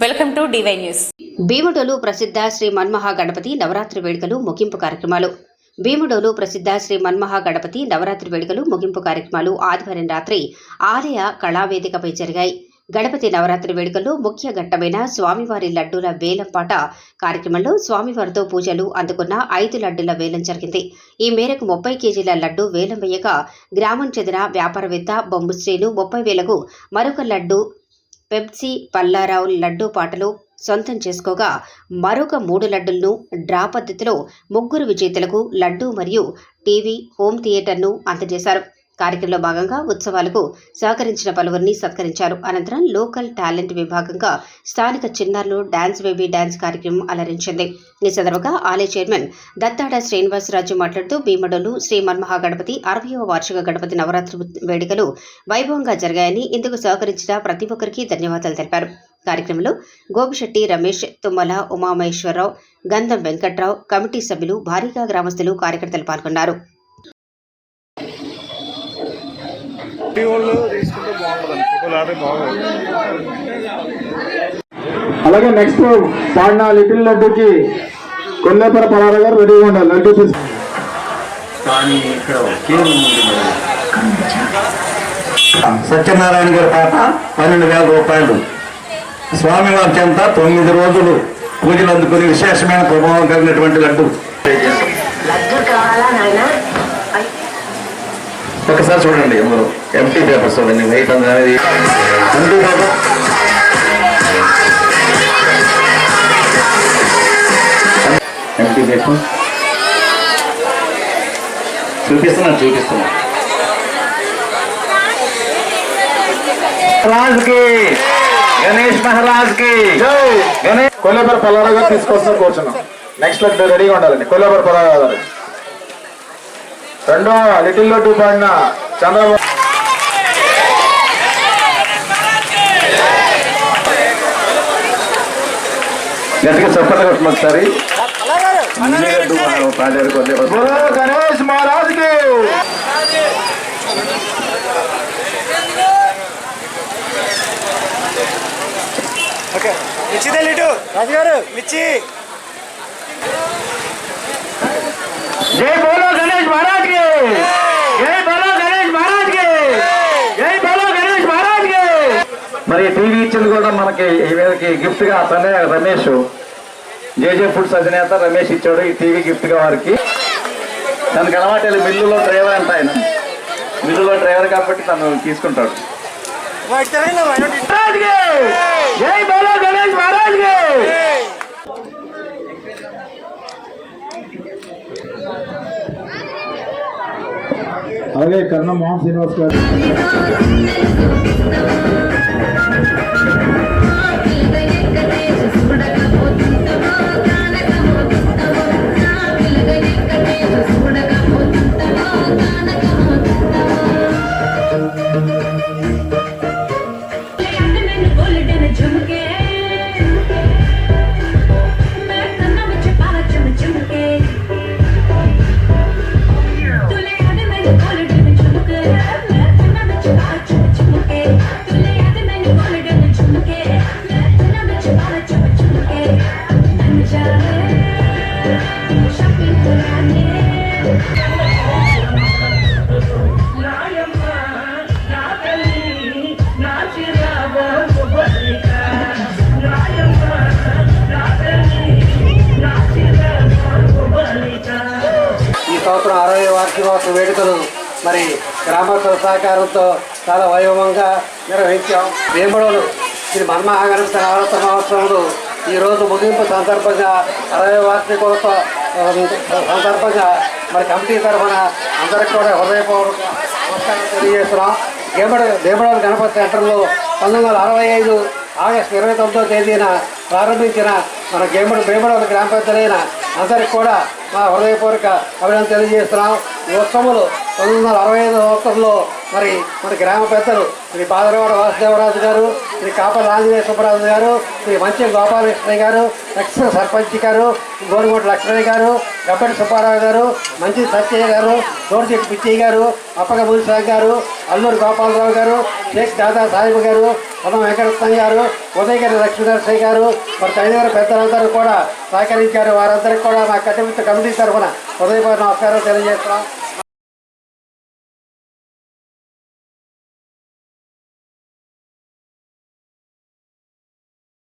Welcome to DY news. Bhimadolu ప్రసిద్ధ శ్రీ మన్మహా గణపతి నవరాత్రి వేడుకలు ముగింపు కార్యక్రమాలు. భీముడోలు ప్రసిద్ధ శ్రీ మన్మహా గణపతి నవరాత్రి వేడుకలు ముగింపు కార్యక్రమాలు ఆదివారం రాత్రి ఆలయ కళావేదికపై జరిగాయి. గణపతి నవరాత్రి వేడుకల్లో ముఖ్య ఘట్టమైన స్వామివారి లడ్డూల వేలంపాట కార్యక్రమంలో స్వామివారితో పూజలు అందుకున్న ఐదు లడ్డూల వేలం జరిగింది. ఈ మేరకు ముప్పై కేజీల లడ్డు వేలం వేయగా గ్రామం చెందిన వ్యాపారవేత్త బొంబు ముప్పై వేలకు మరొక లడ్డు పెప్సీ పల్లారావు లడ్డూ పాటలు సొంతం చేసుకోగా మరొక మూడు లడ్డులను డ్రా పద్ధతిలో ముగ్గురు విజేతలకు లడ్డు మరియు టీవీ హోమ్ థియేటర్ను అందజేశారు. కార్యక్రమంలో భాగంగా ఉత్సవాలకు సహకరించిన పలువురిని సత్కరించారు. అనంతరం లోకల్ టాలెంట్ విభాగంగా స్థానిక చిన్నారులు డాన్స్ బేబీ డాన్స్ కార్యక్రమం అలరించింది. ఈ సందర్భంగా ఆలయ చైర్మన్ దత్తాడ శ్రీనివాసరాజు మాట్లాడుతూ భీమడోలు శ్రీ మన్మహాగణపతి అరవయవ వార్షిక గణపతి నవరాత్రి వేడుకలు వైభవంగా జరిగాయని ఇందుకు సహకరించిన ప్రతి ఒక్కరికి ధన్యవాదాలు తెలిపారు. కార్యక్రమంలో గోపిశెట్టి రమేష్ తుమ్మల ఉమామహేశ్వరరావు గంధం వెంకట్రావు కమిటీ సభ్యులు భారీగా గ్రామస్తులు కార్యకర్తలు పాల్గొన్నారు. వాళ్ళు తీసుకుంటే బాగుంటుంది. ఫోటోలు ఆడే బాగుంది. అలాగే నెక్స్ట్ పాడిన లిటిల్ లడ్డుకి కొల్లేపర పలారా గారు రెడీగా ఉండాలి. లడ్డు కానీ ఇక్కడ. సత్యనారాయణ గారి పాట పన్నెండు వేల రూపాయలు. స్వామివారి చెంత తొమ్మిది రోజులు పూజలు అందుకుని విశేషమైన ప్రభావం కలిగినటువంటి లడ్డు. ఒకసారి చూడండి అందరూ. ఎంటీ పేపర్స్ చూడండి వెయిట్ అనేది ఎంటీ పేపర్ ఎంటీ పేపర్ చూపిస్తున్నా చూపిస్తున్నా. మహారాజ్కి గణేష్ మహారాజ్కి గణేష్ కొల్లేపర పలారా గారు తీసుకొస్తారు కూర్చున్నాం. నెక్స్ట్ లడ్డు రెడీగా ఉండాలండి. కొల్లేపర పలారా గారు. రెండో లిటిల్ లడ్డు పాడిన చంద్రబాబు గట్టిగా చప్పట్లు కొట్టండి ఒకసారి. గణేష్ మహారాజ్కి మిర్చి తెలీటు రాజుగారు. మిర్చి జై బోలో గణేష్ మహారాజ్కి జై బోలో గణేష్ మహారాజ్కి జై బోలో గణేష్ మహారాజ్కి మరి టీవీ ఇచ్చింది కూడా మనకి ఈ మీదకి గిఫ్ట్గా అతనే రమేష్ జేజే ఫుడ్స్ అధినేత రమేష్ ఇచ్చాడు ఈ టీవీ గిఫ్ట్గా వారికి తనకు అలవాటు మిల్లులో డ్రైవర్ అంట ఆయన మిల్లులో డ్రైవర్ కాబట్టి తను తీసుకుంటాడు మహారాజ్కి! జై బోలో గణేష్ మహారాజ్కి! అలాగే కర్ణ మోహన్ శ్రీనివాస్ గారు ఈ వార్షికోత్సవ వేడుకలు మరి గ్రామస్తుల సహకారంతో చాలా వైభవంగా నిర్వహించాం. వేంబడోలు శ్రీ మన్మహాగణపతి నవరత్న మహోత్సవంలో ఈరోజు ముగింపు సందర్భంగా అరవై వార్షికోత్సవ సందర్భంగా మరి కమిటీ తరఫున అందరికి కూడా హృదయపూర్వక నమస్కారం తెలియజేస్తున్నాం. వేమడ వేమడోలు గణపతి సెంటర్లో పంతొమ్మిది వందల అరవై ఐదు ఆగస్టు ఇరవై తొమ్మిదో తేదీన ప్రారంభించిన మన గేమడు భీమడోలు గ్రామ పెద్దలైన అందరికి కూడా మా హృదయపూర్వక అభినందన తెలియజేస్తున్నాం. ఈ పంతొమ్మిది వందల అరవై ఐదు సంవత్సరంలో మరి మన గ్రామ పెద్దలు శ్రీ బాదరవాడ వాసుదేవరాజు గారు శ్రీ కాపల ఆంజనేయ సుబ్బరాజు గారు శ్రీ మంచి గోపాలకృష్ణయ్య గారు ఎక్స్ సర్పంచ్ గారు గోరుగోట లక్ష్మయ్య గారు గబ్బటి సుబ్బారావు గారు మంచి సత్యయ్య గారు తోడిచెట్టు పిచ్చయ్య గారు అప్పగ మునిసాగ్ గారు అల్లూరు గోపాలరావు గారు షేక్ దాదా సాహిబ్ గారు పదం వెంకటరత్నం గారు ఉదయగిరి లక్ష్మీనరసయ్య గారు మరి తదితర పెద్దలందరూ కూడా సహకరించారు. వారందరికీ కూడా మా కట్టుమిట్ట కమిటీ తరఫున ఉదయపూర్ నమస్కారం తెలియజేస్తున్నాం.